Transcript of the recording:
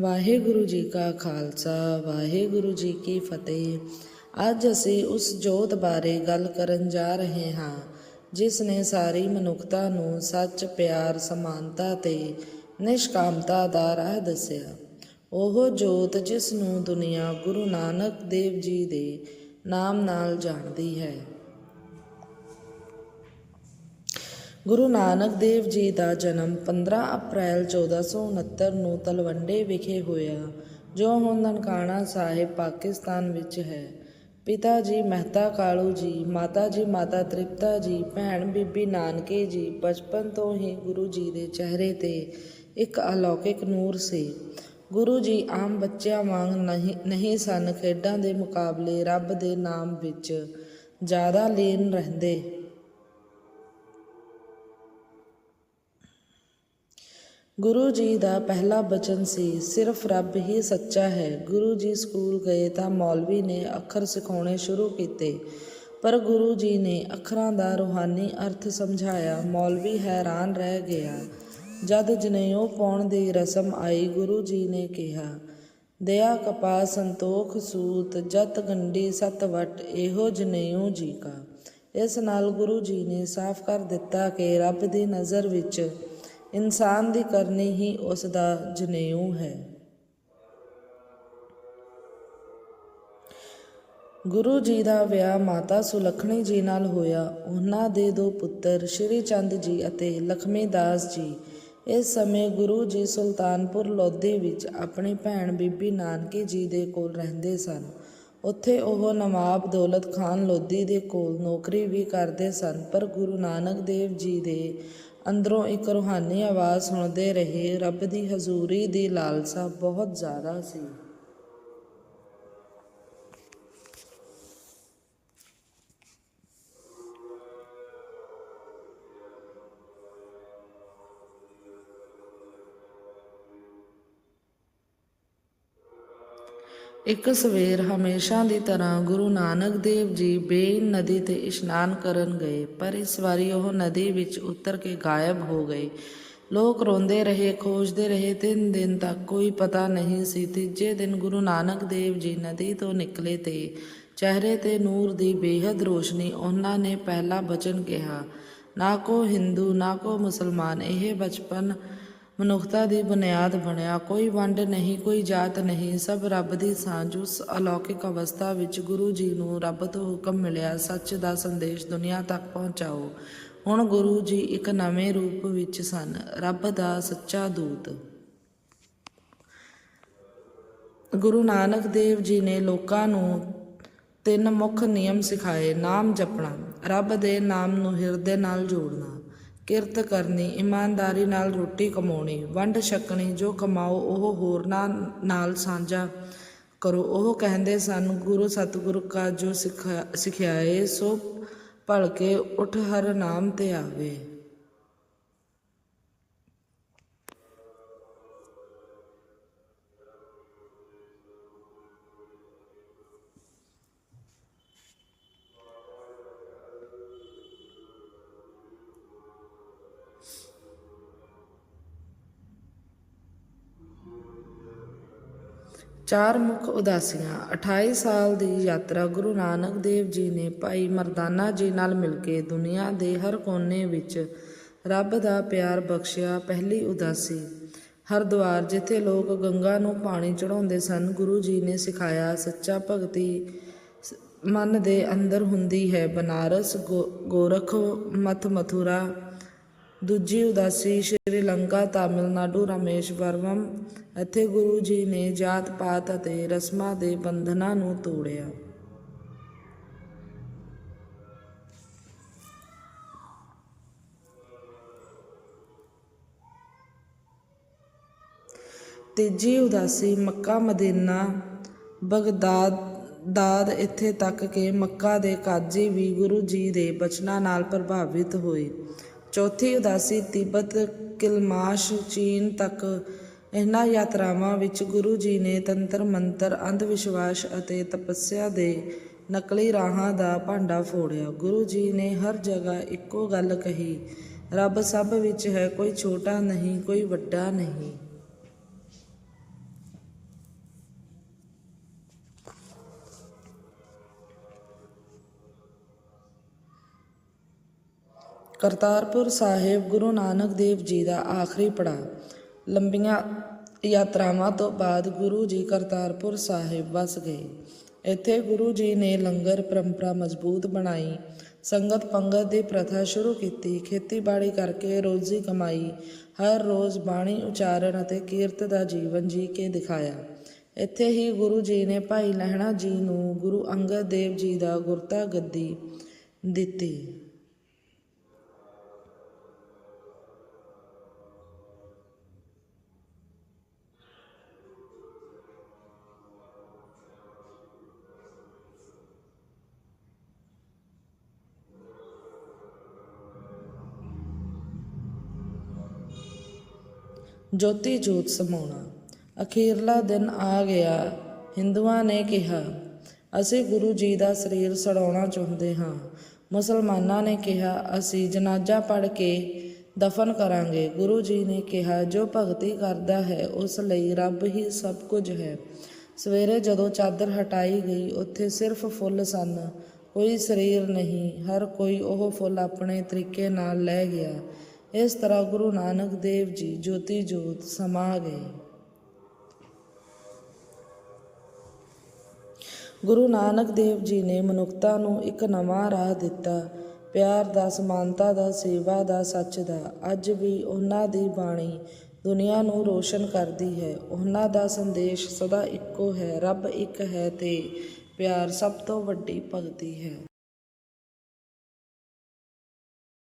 ਵਾਹਿਗੁਰੂ ਜੀ ਕਾ ਖਾਲਸਾ, ਵਾਹਿਗੁਰੂ ਜੀ ਕੀ ਫਤਿਹ। ਅੱਜ ਅਸੀਂ ਉਸ ਜੋਤ ਬਾਰੇ ਗੱਲ ਕਰਨ ਜਾ ਰਹੇ ਹਾਂ, ਜਿਸ ਨੇ ਸਾਰੀ ਮਨੁੱਖਤਾ ਨੂੰ ਸੱਚ, ਪਿਆਰ, ਸਮਾਨਤਾ ਤੇ ਨਿਸ਼ਕਾਮਤਾ ਦਾ ਰਾਹ ਦੱਸਿਆ। ਉਹ ਜੋਤ ਜਿਸ ਨੂੰ ਦੁਨੀਆ ਗੁਰੂ ਨਾਨਕ ਦੇਵ ਜੀ ਦੇ ਨਾਮ ਨਾਲ ਜਾਣਦੀ ਹੈ। ਗੁਰੂ ਨਾਨਕ ਦੇਵ ਜੀ ਦਾ ਜਨਮ 15 ਅਪ੍ਰੈਲ 1469 ਨੂੰ ਤਲਵੰਡੇ ਵਿਖੇ ਹੋਇਆ, ਜੋ ਹੁਣ ਨਨਕਾਣਾ ਸਾਹਿਬ, ਪਾਕਿਸਤਾਨ ਵਿੱਚ ਹੈ। ਪਿਤਾ ਜੀ ਮਹਿਤਾ ਕਾਲੂ ਜੀ, ਮਾਤਾ ਜੀ ਮਾਤਾ ਤ੍ਰਿਪਤਾ ਜੀ, ਭੈਣ ਬੀਬੀ ਨਾਨਕੇ ਜੀ, ਬਚਪਨ ਤੋਂ ਹੀ ਗੁਰੂ ਜੀ ਦੇ ਚਿਹਰੇ ਤੇ ਇੱਕ ਅਲੌਕਿਕ ਨੂਰ ਸੀ। ਗੁਰੂ ਜੀ ਆਮ ਬੱਚਿਆਂ ਵਾਂਗ ਨਹੀਂ ਨਹੀਂ ਸਨ, ਖੇਡਾਂ ਦੇ ਮੁਕਾਬਲੇ ਰੱਬ ਦੇ ਨਾਮ ਵਿੱਚ ਜ਼ਿਆਦਾ ਲੀਨ ਰਹਿੰਦੇ। ਗੁਰੂ ਜੀ ਦਾ ਪਹਿਲਾ ਬਚਨ ਸੀ, ਸਿਰਫ ਰੱਬ ਹੀ ਸੱਚਾ ਹੈ। ਗੁਰੂ ਜੀ ਸਕੂਲ ਗਏ ਤਾਂ ਮੌਲਵੀ ਨੇ ਅੱਖਰ ਸਿਖਾਉਣੇ ਸ਼ੁਰੂ ਕੀਤੇ। ਪਰ ਗੁਰੂ ਜੀ ਨੇ ਅੱਖਰਾਂ ਦਾ ਰੂਹਾਨੀ ਅਰਥ ਸਮਝਾਇਆ। ਮੌਲਵੀ ਹੈਰਾਨ ਰਹਿ ਗਿਆ। ਜਦ ਜਨੇਊ ਪਾਉਣ ਦੀ ਰਸਮ ਆਈ, ਗੁਰੂ ਜੀ ਨੇ ਕਿਹਾ ਦਇਆ ਕਪਾ ਸੰਤੋਖ ਸੂਤ, ਜਤ ਗੰਡੀ ਸਤ ਵਟ, ਇਹੋ ਜਨੇਊ ਜੀ ਕਾ। ਇਸ ਨਾਲ ਗੁਰੂ ਜੀ ਨੇ ਸਾਫ਼ ਕਰ ਦਿੱਤਾ ਕਿ ਰੱਬ ਦੀ ਨਜ਼ਰ ਵਿੱਚ ਇਨਸਾਨ ਦੀ ਕਰਨੀ ਹੀ ਉਸ ਦਾ ਜਨੇਊ ਹੈ। ਗੁਰੂ ਜੀ ਦਾ ਵਿਆਹ ਮਾਤਾ ਸੁਲੱਖਣੀ ਜੀ ਨਾਲ ਹੋਇਆ। ਉਹਨਾਂ ਦੇ ਦੋ ਪੁੱਤਰ ਸ਼੍ਰੀ ਚੰਦ ਜੀ ਅਤੇ ਲਖਮੀ ਦਾਸ ਜੀ। ਇਸ ਸਮੇਂ ਗੁਰੂ ਜੀ ਸੁਲਤਾਨਪੁਰ ਲੋਧੀ ਵਿੱਚ ਆਪਣੀ ਭੈਣ ਬੀਬੀ ਨਾਨਕੀ ਜੀ ਦੇ ਕੋਲ ਰਹਿੰਦੇ ਸਨ। ਉੱਥੇ ਉਹ ਨਵਾਬ ਦੌਲਤ ਖਾਨ ਲੋਧੀ ਦੇ ਕੋਲ ਨੌਕਰੀ ਵੀ ਕਰਦੇ ਸਨ, ਪਰ ਗੁਰੂ ਨਾਨਕ ਦੇਵ ਜੀ ਦੇ ਅੰਦਰੋਂ ਇੱਕ ਰੂਹਾਨੀ ਆਵਾਜ਼ ਸੁਣਦੇ ਰਹੇ ਰੱਬ ਦੀ ਹਜ਼ੂਰੀ ਦੀ ਲਾਲਸਾ ਬਹੁਤ ਜ਼ਿਆਦਾ ਸੀ। ਇੱਕ ਸਵੇਰ ਹਮੇਸ਼ਾ ਦੀ ਤਰ੍ਹਾਂ ਗੁਰੂ ਨਾਨਕ ਦੇਵ ਜੀ ਬੇਨ ਨਦੀ ਤੇ ਇਸ਼ਨਾਨ ਕਰਨ ਗਏ, ਪਰ ਇਸ ਵਾਰੀ ਉਹ ਨਦੀ ਵਿੱਚ ਉਤਰ ਕੇ ਗਾਇਬ ਹੋ ਗਏ। ਲੋਕ ਰੋਂਦੇ ਰਹੇ, ਖੋਜਦੇ ਰਹੇ, ਤਿੰਨ ਦਿਨ ਤੱਕ ਕੋਈ ਪਤਾ ਨਹੀਂ ਸੀ। ਤੀਜੇ ਦਿਨ ਗੁਰੂ ਨਾਨਕ ਦੇਵ ਜੀ ਨਦੀ ਤੋਂ ਨਿਕਲੇ ਤੇ ਚਿਹਰੇ ਤੇ ਨੂਰ ਦੀ ਬੇਹੱਦ ਰੋਸ਼ਨੀ ਉਹਨਾਂ ਨੇ ਪਹਿਲਾ ਬਚਨ ਕਿਹਾ, ਨਾ ਕੋ ਹਿੰਦੂ, ਨਾ ਕੋ ਮੁਸਲਮਾਨ, ਇਹ ਬਚਪਨ ਮਨੁੱਖਤਾ ਦੀ ਬੁਨਿਆਦ ਬਣਿਆ। ਕੋਈ ਵੰਡ ਨਹੀਂ, ਕੋਈ ਜਾਤ ਨਹੀਂ। ਸਭ ਰੱਬ ਦੀ ਸਾਂਝ। ਉਸ ਅਲੌਕਿਕ ਅਵਸਥਾ ਵਿੱਚ ਗੁਰੂ ਜੀ ਨੂੰ ਰੱਬ ਤੋਂ ਹੁਕਮ ਮਿਲਿਆ। ਸੱਚ ਦਾ ਸੰਦੇਸ਼ ਦੁਨੀਆ ਤੱਕ ਪਹੁੰਚਾਓ। ਹੁਣ ਗੁਰੂ ਜੀ ਇੱਕ ਨਵੇਂ ਰੂਪ ਵਿੱਚ ਸਨ। ਰੱਬ ਦਾ ਸੱਚਾ ਦੂਤ। ਗੁਰੂ ਨਾਨਕ ਦੇਵ ਜੀ ਨੇ ਲੋਕਾਂ ਨੂੰ ਤਿੰਨ ਮੁੱਖ ਨਿਯਮ ਸਿਖਾਏ। ਨਾਮ ਜਪਣਾ। ਰੱਬ ਦੇ ਨਾਮ ਨੂੰ ਹਿਰਦੇ ਨਾਲ ਜੋੜਨਾ। ਕਿਰਤ ਕਰਨੀ, ਇਮਾਨਦਾਰੀ ਨਾਲ ਰੋਟੀ ਕਮਾਉਣੀ, ਵੰਡ ਛਕਣੀ, ਜੋ ਕਮਾਓ ਉਹ ਹੋਰਨਾਂ ਨਾਲ ਸਾਂਝਾ ਕਰੋ। ਉਹ ਕਹਿੰਦੇ ਸਨ, ਗੁਰੂ ਸਤਿਗੁਰੂ ਕਾ ਜੋ ਸਿਖਾ ਸਿਖਿਆਏ, ਸੋ ਭਲਕੇ ਉਠ ਹਰ ਨਾਮ ਤੇ ਆਵੇ। ਚਾਰ ਮੁੱਖ ਉਦਾਸੀਆਂ। 28 ਸਾਲ ਦੀ ਯਾਤਰਾ ਗੁਰੂ ਨਾਨਕ ਦੇਵ ਜੀ ਨੇ ਭਾਈ ਮਰਦਾਨਾ ਜੀ ਨਾਲ ਮਿਲ ਕੇ ਦੁਨੀਆ ਦੇ ਹਰ ਕੋਨੇ ਵਿੱਚ ਰੱਬ ਦਾ ਪਿਆਰ ਬਖਸ਼ਿਆ ਪਹਿਲੀ ਉਦਾਸੀ। ਹਰਦੁਆਰ, ਜਿੱਥੇ ਲੋਕ ਗੰਗਾ ਨੂੰ ਪਾਣੀ ਚੜਾਉਂਦੇ ਸਨ, ਗੁਰੂ ਜੀ ਨੇ ਸਿਖਾਇਆ, ਸੱਚਾ ਭਗਤੀ ਮਨ ਦੇ ਅੰਦਰ ਹੁੰਦੀ ਹੈ। ਬਨਾਰਸ, ਗੋ- ਗੋਰਖ ਮਥ ਮਥੁਰਾ ਦੂਜੀ ਉਦਾਸੀ ਸ਼੍ਰੀਲੰਕਾ ਤਾਮਿਲਨਾਡੂ ਰਾਮੇਸ਼ਵਰਮ ਇੱਥੇ ਗੁਰੂ ਜੀ ਨੇ ਜਾਤ ਪਾਤ ਅਤੇ ਰਸਮਾਂ ਦੇ ਬੰਧਨਾਂ ਨੂੰ ਤੋੜਿਆ। ਤੀਜੀ ਉਦਾਸੀ, ਮੱਕਾ ਮਦੀਨਾ। ਬਗਦਾਦ, ਦਾਦ ਇੱਥੇ ਤੱਕ ਕਿ ਮੱਕਾ ਦੇ ਕਾਜੀ ਵੀ ਗੁਰੂ ਜੀ ਦੇ ਬਚਨਾਂ ਨਾਲ ਪ੍ਰਭਾਵਿਤ ਹੋਏ। ਚੌਥੀ ਉਦਾਸੀ ਤਿੱਬਤ ਕਿਲਮਾਸ਼ ਚੀਨ ਤੱਕ ਇਹਨਾਂ ਯਾਤਰਾਵਾਂ ਵਿੱਚ ਗੁਰੂ ਜੀ ਨੇ ਤੰਤਰ ਮੰਤਰ, ਅੰਧ ਵਿਸ਼ਵਾਸ ਅਤੇ ਤਪੱਸਿਆ ਦੇ ਨਕਲੀ ਰਾਹਾਂ ਦਾ ਭਾਂਡਾ ਫੋੜਿਆ। ਗੁਰੂ ਜੀ ਨੇ ਹਰ ਜਗ੍ਹਾ ਇੱਕੋ ਗੱਲ ਕਹੀ, ਰੱਬ ਸਭ ਵਿੱਚ ਹੈ, ਕੋਈ ਛੋਟਾ ਨਹੀਂ, ਕੋਈ ਵੱਡਾ ਨਹੀਂ। ਕਰਤਾਰਪੁਰ ਸਾਹਿਬ ਗੁਰੂ ਨਾਨਕ ਦੇਵ ਜੀ ਦਾ ਆਖਰੀ ਪੜਾਅ। ਲੰਬੀਆਂ ਯਾਤਰਾਵਾਂ ਤੋਂ ਬਾਅਦ ਗੁਰੂ ਜੀ ਕਰਤਾਰਪੁਰ ਸਾਹਿਬ ਵਸ ਗਏ। ਇੱਥੇ ਗੁਰੂ ਜੀ ਨੇ ਲੰਗਰ ਪਰੰਪਰਾ ਮਜ਼ਬੂਤ ਬਣਾਈ, ਸੰਗਤ ਪੰਗਤ ਦੀ ਪ੍ਰਥਾ ਸ਼ੁਰੂ ਕੀਤੀ, ਖੇਤੀਬਾੜੀ ਕਰਕੇ ਰੋਜ਼ੀ ਕਮਾਈ, ਹਰ ਰੋਜ਼ ਬਾਣੀ ਉਚਾਰਨ ਅਤੇ ਕੀਰਤ ਦਾ ਜੀਵਨ ਜੀ ਕੇ ਦਿਖਾਇਆ। ਇੱਥੇ ਹੀ ਗੁਰੂ ਜੀ ਨੇ ਭਾਈ ਲਹਿਣਾ ਜੀ ਨੂੰ ਗੁਰੂ ਅੰਗਦ ਦੇਵ ਜੀ ਦਾ ਗੁਰਤਾ ਗੱਦੀ ਦਿੱਤੀ। ਜੋਤੀ ਜੋਤ ਸਮਾਉਣਾ। ਅਖੀਰਲਾ ਦਿਨ ਆ ਗਿਆ, ਹਿੰਦੂਆਂ ਨੇ ਕਿਹਾ, ਅਸੀਂ ਗੁਰੂ ਜੀ ਦਾ ਸਰੀਰ ਸੜਾਉਣਾ ਚਾਹੁੰਦੇ ਹਾਂ। ਮੁਸਲਮਾਨਾਂ ਨੇ ਕਿਹਾ, ਅਸੀਂ ਜਨਾਜ਼ਾ ਪੜ੍ਹ ਕੇ ਦਫਨ ਕਰਾਂਗੇ। ਗੁਰੂ ਜੀ ਨੇ ਕਿਹਾ, ਜੋ ਭਗਤੀ ਕਰਦਾ ਹੈ, ਉਸ ਲਈ ਰੱਬ ਹੀ ਸਭ ਕੁਝ ਹੈ। ਸਵੇਰੇ ਜਦੋਂ ਚਾਦਰ ਹਟਾਈ ਗਈ, ਉੱਥੇ ਸਿਰਫ ਫੁੱਲ ਸਨ। ਕੋਈ ਸਰੀਰ ਨਹੀਂ, ਹਰ ਕੋਈ ਉਹ ਫੁੱਲ ਆਪਣੇ ਤਰੀਕੇ ਨਾਲ ਲੈ ਗਿਆ। ਇਸ ਤਰ੍ਹਾਂ ਗੁਰੂ ਨਾਨਕ ਦੇਵ ਜੀ ਜੋਤੀ ਜੋਤ ਸਮਾ ਗਏ। ਗੁਰੂ ਨਾਨਕ ਦੇਵ ਜੀ ਨੇ ਮਨੁੱਖਤਾ ਨੂੰ ਇੱਕ ਨਵਾਂ ਰਾਹ ਦਿੱਤਾ। ਪਿਆਰ ਦਾ, ਸਮਾਨਤਾ ਦਾ, ਸੇਵਾ ਦਾ, ਸੱਚ ਦਾ, ਅੱਜ ਵੀ ਉਹਨਾਂ ਦੀ ਬਾਣੀ ਦੁਨੀਆ ਨੂੰ ਰੋਸ਼ਨ ਕਰਦੀ ਹੈ। ਉਹਨਾਂ ਦਾ ਸੰਦੇਸ਼ ਸਦਾ ਇੱਕੋ ਹੈ, ਰੱਬ ਇੱਕ ਹੈ ਤੇ ਪਿਆਰ ਸਭ ਤੋਂ ਵੱਡੀ ਭਗਤੀ ਹੈ।